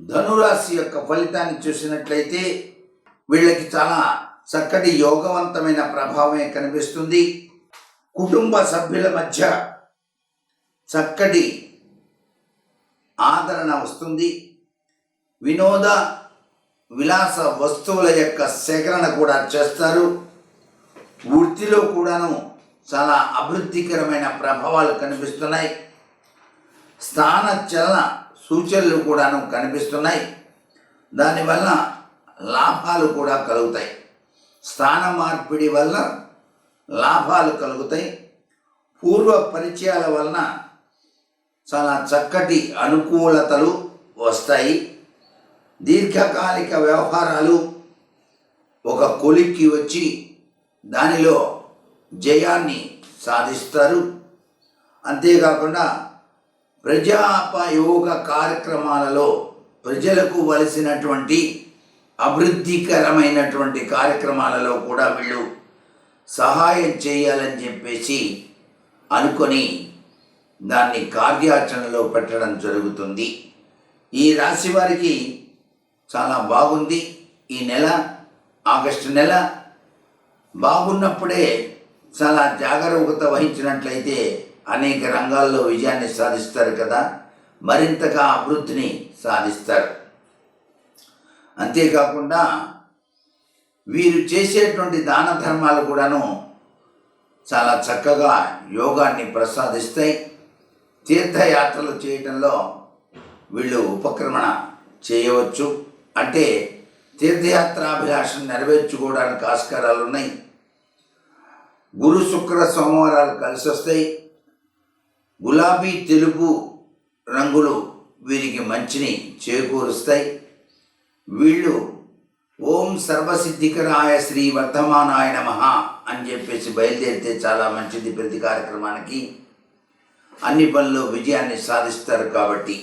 ధనురాశి యొక్క ఫలితాన్ని చూసినట్లయితే వీళ్ళకి చాలా చక్కటి యోగవంతమైన ప్రభావమే కనిపిస్తుంది. కుటుంబ సభ్యుల మధ్య చక్కటి ఆదరణ వస్తుంది. వినోద విలాస వస్తువుల యొక్క సేకరణ కూడా చేస్తారు. వృత్తిలో కూడాను చాలా అభివృద్ధికరమైన ప్రభావాలు కనిపిస్తున్నాయి. స్థాన చలన సూచనలు కూడాను కనిపిస్తున్నాయి. దానివల్ల లాభాలు కూడా కలుగుతాయి. స్థాన మార్పిడి వల్ల లాభాలు కలుగుతాయి. పూర్వ పరిచయాల వలన చాలా చక్కటి అనుకూలతలు వస్తాయి. దీర్ఘకాలిక వ్యవహారాలు ఒక కొలిక్కి వచ్చి దానిలో జయాన్ని సాధిస్తారు. అంతేకాకుండా ప్రజాపయోగ కార్యక్రమాలలో ప్రజలకు వలసినటువంటి అభివృద్ధికరమైనటువంటి కార్యక్రమాలలో కూడా వీళ్ళు సహాయం చేయాలని చెప్పేసి అనుకొని దాన్ని కార్యాచరణలో పెట్టడం జరుగుతుంది. ఈ రాశి వారికి చాలా బాగుంది. ఈ నెల ఆగస్టు నెల బాగున్నప్పుడే చాలా జాగరూకత వహించినట్లయితే అనేక రంగాల్లో విజయాన్ని సాధిస్తారు కదా. మరింతగా అభివృద్ధిని సాధిస్తారు. అంతేకాకుండా వీరు చేసేటువంటి దాన ధర్మాలు కూడాను చాలా చక్కగా యోగాన్ని ప్రసాదిస్తాయి. తీర్థయాత్రలు చేయటంలో వీళ్ళు ఉపక్రమణ చేయవచ్చు. అంటే తీర్థయాత్రాభిలాషను నెరవేర్చుకోవడానికి ఆస్కారాలు ఉన్నాయి గురు శుక్ర సోమవారాలు కలిసి వస్తాయి గులాబీ తెలుపు రంగులు వీరికి మంచిని చేకూరుస్తాయి. వీళ్ళు ఓం సర్వసిద్ధికరాయ శ్రీ వర్ధమానాయ నమ అని చెప్పేసి బయలుదేరితే చాలా మంచిది ప్రతి కార్యక్రమానికి. అన్ని పనుల్లో విజయాన్ని సాధిస్తారు కాబట్టి